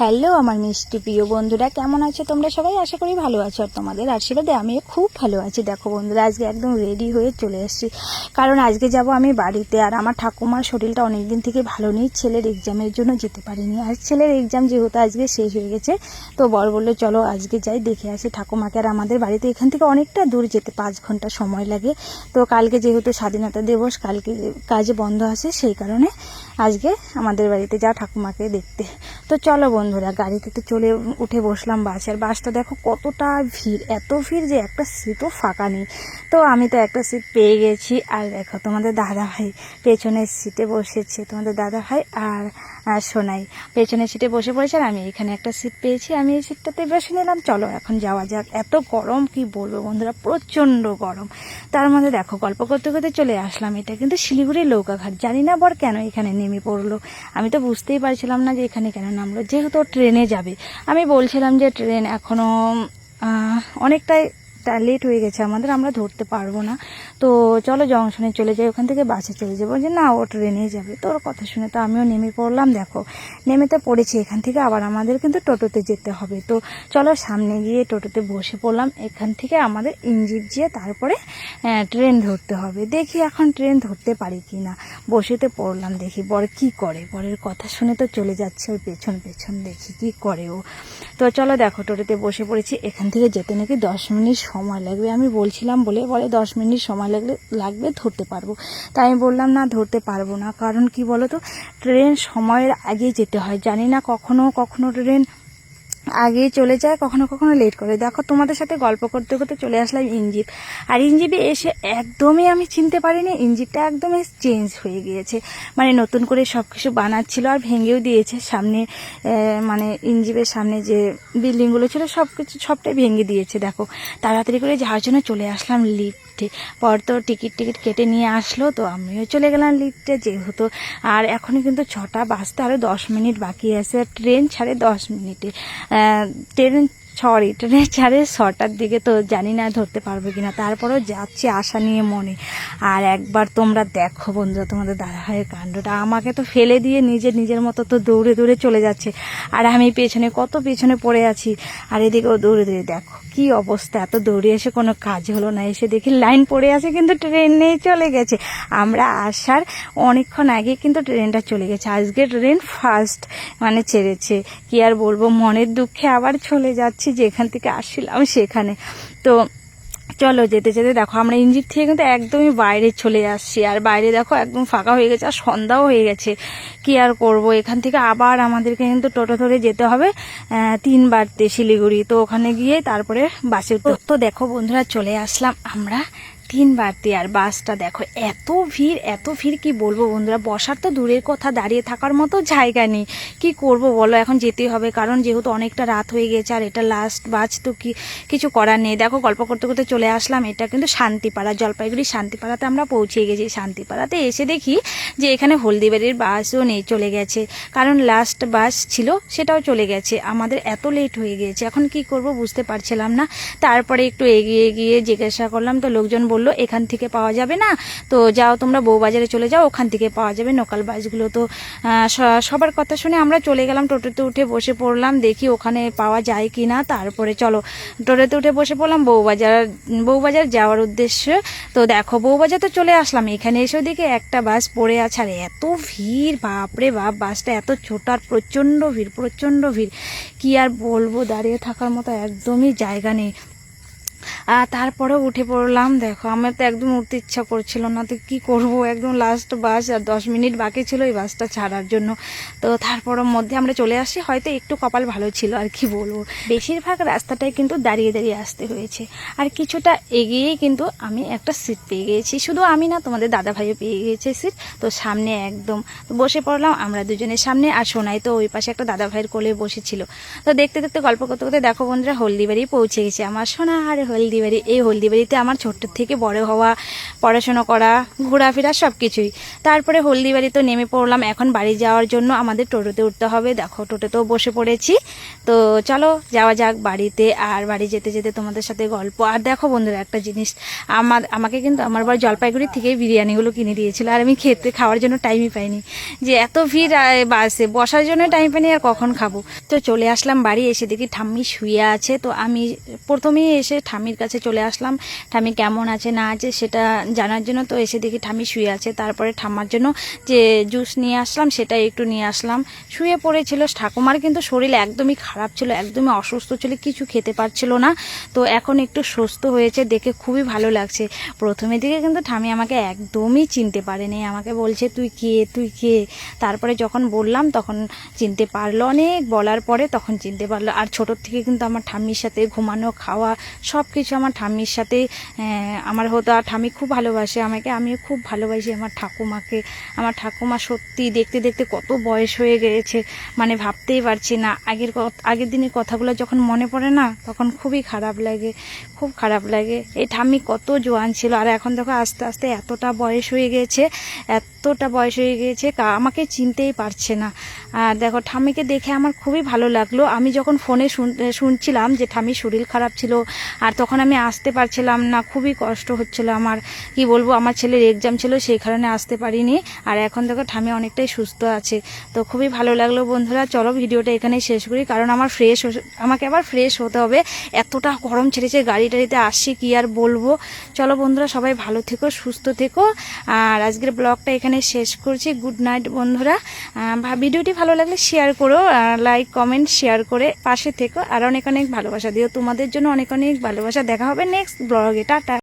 Hello, আমার মিষ্টি প্রিয় বন্ধুরা, কেমন আছো তোমরা সবাই? আশা করি ভালো আছো। আর তোমাদের আশীর্বাদে আমিও খুব ভালো আছি। দেখো বন্ধুরা, আজকে একদম রেডি হয়ে চলে এসেছি। কারণ আজকে যাব আমি বাড়িতে, আর আমার ঠাকুমার শরীরটা অনেক দিন থেকে ভালো নেই। ছেলের এক্সামের জন্য যেতে পারিনি। আর ছেলের এক্সাম যেহেতু আজকে শেষ হয়ে গেছে, তো বর বলল, চলো আজকে যাই, দেখে আসি ঠাকুমাকে। আর আমাদের বাড়িতে এখান থেকে অনেকটা দূর যেতে পাঁচ ঘণ্টা সময় লাগে। তো কালকে যেহেতু স্বাধীনতা দিবস, কালকে কাজে বন্ধ আছে, সেই কারণে আজকে আমাদের বাড়িতে যা ঠাকুমাকে দেখতে। তো চলো বন্ধুরা, গাড়িতে তো চলে উঠে বসলাম বাসে। আর বাসটা দেখো কতটা ভিড়, এত ভিড় যে একটা সিটও ফাঁকা নেই। তো আমি তো একটা সিট পেয়ে গেছি। আর দেখো তোমাদের দাদা ভাই পেছনের সিটে বসেছে। তোমাদের দাদা ভাই আর সোনাই পেছনের সিটে বসে পড়েছে। আর আমি এখানে একটা সিট পেয়েছি। আমি এই সিটটাতে বসে নিলাম। চলো এখন যাওয়া যাক। এত গরম, কি বলব বন্ধুরা, প্রচণ্ড গরম। তার মধ্যে দেখো গল্প করতে করতে চলে আসলাম। এটা কিন্তু শিলিগুড়ির নৌকাঘাট। জানি না বর কেন এখানে নেমে পড়ল। আমি তো বুঝতেই পারছিলাম না যে এখানে কেন নামলো যেহেতু ট্রেনে যাবে আমি বলছিলাম যে ট্রেন এখনও অনেকটাই লেট হয়ে গেছে, আমাদের আমরা ধরতে পারব না। তো চলো জংশনে চলে যাই, ওখান থেকে বাসে চলে যাব। যে না, ও ট্রেনেই যাবে। তো ওর কথা শুনে তো আমিও নেমে পড়লাম, দেখো। নেমে তো পড়েছি, এখান থেকে আবার আমাদের কিন্তু টোটোতে যেতে হবে। তো চলো সামনে গিয়ে টোটোতে বসে পড়লাম, এখান থেকে আমাদের ইঞ্জিপ গিয়ে তারপরে ট্রেন ধরতে হবে। দেখি এখন ট্রেন ধরতে পারি কি না বসেতে পড়লাম, দেখি বর কি করে। বরের কথা শুনে তো চলে যাচ্ছে, ওই পেছন পেছন দেখি কি করে ও। তো চলো দেখো, টোটোতে বসে পড়েছি, এখান থেকে যেতে নাকি দশ মিনিট সময় লাগবে। আমি বলছিলাম বলে বলে দশ মিনিট সময় লাগলে, লাগবে ধরতে পারব। তাই আমি বললাম, না, ধরতে পারব না। কারণ কি বলো তো ট্রেন সময়ের আগে যেতে হয়। জানি না কখনো কখনো ট্রেন আগেই চলে যায়, কখনো কখনো লেট করে। দেখো, তোমাদের সাথে গল্প করতে করতে চলে আসলাম ইঞ্জিপ। আর ইঞ্জিপে এসে একদমই আমি চিনতে পারিনি, ইঞ্জিপটা একদমই চেঞ্জ হয়ে গিয়েছে। মানে নতুন করে সব কিছু বানাচ্ছিল আর ভেঙেও দিয়েছে। সামনে মানে ইঞ্জিপের সামনে যে বিল্ডিংগুলো ছিল সব কিছু সবটাই ভেঙে দিয়েছে, দেখো। তাড়াতাড়ি করে যাওয়ার জন্য চলে আসলাম লিফটে পর তো টিকিট টিকিট কেটে নিয়ে আসলো, তো আমিও চলে গেলাম লিফটে যেহেতু। আর এখনই কিন্তু ছটা বাজতে আরও দশ মিনিট বাকি আছে, ট্রেন ছাড়ে দশ মিনিটে। ট্রেন সরি ট্রেন ছাড়ে ছটার দিকে তো জানি না ধরতে পারব কিনা, তারপরেও যাচ্ছি আশা নিয়ে মনে। আর একবার তোমরা দেখো বন্ধুরা তোমাদের দাদাভাইয়ের কাণ্ডটা। আমাকে তো ফেলে দিয়ে নিজে নিজের মতো তো দৌড়ে দৌড়ে চলে যাচ্ছে। আর আমি পেছনে, কত পেছনে পড়ে আছি। আর এদিকেও দৌড়ে দৌড়ে দেখো কি অবস্থা, এত দৌড়ে এসে কোনো কাজ হলো না। এসে দেখি লাইন পড়ে আছে কিন্তু ট্রেন নেই, চলে গেছে। আমরা আসার অনেকক্ষণ আগে কিন্তু ট্রেনটা চলে গেছে। আজকে ট্রেন ফার্স্ট মানে ছেড়েছে। কি আর বলব, মনের দুঃখে আবার চলে যাচ্ছি। যেখান থেকে আসছিলাম সেখানে। তো চলো যেতে যেতে দেখো আমরা ইঞ্জিন থেকে কিন্তু একদমই বাইরে চলে আসছি। আর বাইরে দেখো একদম ফাঁকা হয়ে গেছে, আর সন্ধ্যাও হয়ে গেছে। কি আর করব? এখান থেকে আবার আমাদেরকে কিন্তু টোটো ধরে যেতে হবে তিনবার শিলিগুড়ি। তো ওখানে গিয়ে তারপরে বাসের তো দেখো বন্ধুরা, চলে আসলাম আমরা। তিনবারতে আর বাসটা দেখো, এত ভিড় এত ভিড় কি বলব বন্ধুরা? বসার তো দূরের কথা, দাঁড়িয়ে থাকার মতো জায়গা নেই। কি করব বলো, এখন যেতেই হবে, কারণ যেহেতু অনেকটা রাত হয়ে গেছে, আর এটা লাস্ট বাস, তো কি, কিছু করার নেই। দেখো, গল্প করতে করতে চলে আসলাম, এটা কিন্তু শান্তিপাড়া, জলপাইগুড়ি শান্তিপাড়াতে আমরা পৌঁছে গেছি। শান্তিপাড়াতে এসে দেখি যে এখানে হলদিবাড়ির বাসও নেই, চলে গেছে। কারণ লাস্ট বাস ছিল, সেটাও চলে গেছে। আমাদের এত লেট হয়ে গিয়েছে এখন কি করব বুঝতে পারছিলাম না। তারপরে একটু এগিয়ে গিয়ে জিজ্ঞাসা করলাম, তো লোকজন বলল, এখান থেকে পাওয়া যাবে না। তো যাও তোমরা বউবাজারে চলে যাও, ওখান থেকে পাওয়া যাবে লোকাল বাসগুলো। তো সবার কথা শুনে আমরা চলে গেলাম টোটোতে উঠে বসে পড়লাম, দেখি ওখানে পাওয়া যায় কি না। তারপরে চলো, টোটোতে উঠে বসে পড়লাম বউবাজার বউবাজার যাওয়ার উদ্দেশ্যে। তো দেখো বউবাজার তো চলে আসলাম, এখানে এসেও দেখি একটা বাস পড়ে আছে। আর, এত ভিড়, বাপরে বাপ, বাসটা এত ছোট আর প্রচণ্ড ভিড় প্রচণ্ড ভিড়। কি আর বলব, দাঁড়িয়ে থাকার মতো একদমই জায়গা নেই। আর তারপরে উঠে পড়লাম, দেখো, আমার তো একদম উঠতে ইচ্ছা করছিল না, তো কি করব? একদম লাস্ট বাস আর দশ মিনিট বাকি ছিল এই বাসটা ছাড়ার জন্য। তো তারপরের মধ্যে আমরা চলে আসি, হয়তো একটু কপাল ভালো ছিল আর কি বলব। বেশিরভাগ রাস্তাটাই কিন্তু দাঁড়িয়ে দাঁড়িয়ে আসতে হয়েছে। আর কিছুটা এগিয়েই কিন্তু আমি একটা সিট পেয়ে গিয়েছি। শুধু আমি না, তোমাদের দাদা ভাইও পেয়ে গিয়েছে সিট তো সামনে একদম। তো বসে পড়লাম, আমরা দুজনের সামনে আর সোনাই তো ওই পাশে একটা দাদা ভাইয়ের কোলে বসেছিল। তো দেখতে দেখতে, গল্প করতে করতে দেখো বন্ধুরা, হলদিবাড়ি পৌঁছে গেছে। আমার সোনা আর হলদিবাড়ি এই হলদিবাড়িতে আমার ছোট্টোর থেকে বড় হওয়া, পড়াশোনা করা, ঘোরাফেরা সব কিছুই তারপরে হলদিবাড়ি তো নেমে পড়লাম। এখন বাড়ি যাওয়ার জন্য আমাদের টোটোতে উঠতে হবে। দেখো, টোটোতেও বসে পড়েছি। তো চলো, যাওয়া যাক বাড়িতে আর বাড়ি যেতে যেতে তোমাদের সাথে গল্প। আর দেখো বন্ধুরা, একটা জিনিস। আমার, আমাকে কিন্তু আমার বাড়ি জলপাইগুড়ি থেকে বিরিয়ানিগুলো কিনে দিয়েছিল। আর আমি খেতে, খাওয়ার জন্য টাইমই পাইনি। যে এত ভিড় বাসে। বসার জন্য টাইম পাইনি আর কখন খাব? তো চলে আসলাম বাড়ি, এসে দেখি ঠাম্মি শুয়ে আছে। তো আমি প্রথমেই এসে ঠাম্মির কাছে চলে আসলাম। ঠাম্মি কেমন আছে, না আছে সেটা জানার জন্য তো এসে দেখি ঠামি শুয়ে আছে। তারপরে ঠাম্মার জন্য যে জুস নিয়ে আসলাম সেটা একটু নিয়ে আসলাম। শুয়ে পড়েছিল ঠাকুমার কিন্তু শরীর একদমই খারাপ ছিল, একদমই অসুস্থ ছিল, কিছু খেতে পারছিল না। তো এখন একটু সুস্থ হয়েছে, দেখে খুবই ভালো লাগছে। প্রথমে দিকে কিন্তু ঠামি আমাকে একদমই চিনতে পারেনি। আমাকে বলছে, তুই কে? তুই কে? তারপরে যখন বললাম তখন চিনতে পারল অনেক। বলার পরে তখন চিনতে পারল। আর ছোটোর থেকে কিন্তু আমার ঠাম্মির সাথে ঘুমানো, খাওয়া সব কিছু আমার ঠাম্মির সাথে আমার হতো আর ঠাম্মি খুব ভালোবাসে আমাকে, আমিও খুব ভালোবাসি আমার ঠাকুমাকে। আমার ঠাকুমা সত্যি দেখতে দেখতে কত বয়স হয়ে গিয়েছে মানে ভাবতেই পারছি না। আগের আগের দিনের কথাগুলো যখন মনে পড়ে না, তখন খুবই খারাপ লাগে, খুব খারাপ লাগে। এই ঠাম্মি কত জোয়ান ছিল, আর এখন দেখো আস্তে আস্তে এতটা বয়স হয়ে গিয়েছে এতটা বয়স হয়ে গিয়েছে আমাকে চিনতেই পারছে না। আর দেখো, ঠাম্মিকে দেখে আমার খুবই ভালো লাগল। আমি যখন ফোনে শুন- শুনছিলাম যে ঠাম্মির শরীর খারাপ ছিল, আর তখন আমি আসতে পারছিলাম না, খুবই কষ্ট হচ্ছিল আমার। কি বলব, আমার ছেলের এক্সাম ছিল, সেই কারণে আসতে পারিনি। আর এখন দেখো, ঠাম্মি অনেকটাই সুস্থ আছে। তো খুবই ভালো লাগল বন্ধুরা, চলো ভিডিওটা এখানেই শেষ করি, কারণ আমার ফ্রেশ আমাকে আবার ফ্রেশ হতে হবে। এতটা গরম ছেড়েছে গাড়ি টাড়িতে আসছি, কি আর বলব। চলো বন্ধুরা, সবাই ভালো থেকো, সুস্থ থেকো। আর আজকের ব্লগটা এখানে শেষ করছি। গুড নাইট বন্ধুরা। ভিডিওটি ভালো লাগলে শেয়ার করো লাইক কমেন্ট শেয়ার করে পাশে থেকো। আর অনেক অনেক ভালোবাসা দিও। তোমাদের জন্য অনেক অনেক ভালোবাসা দেখা হবে নেক্সট ব্লগে টাটা।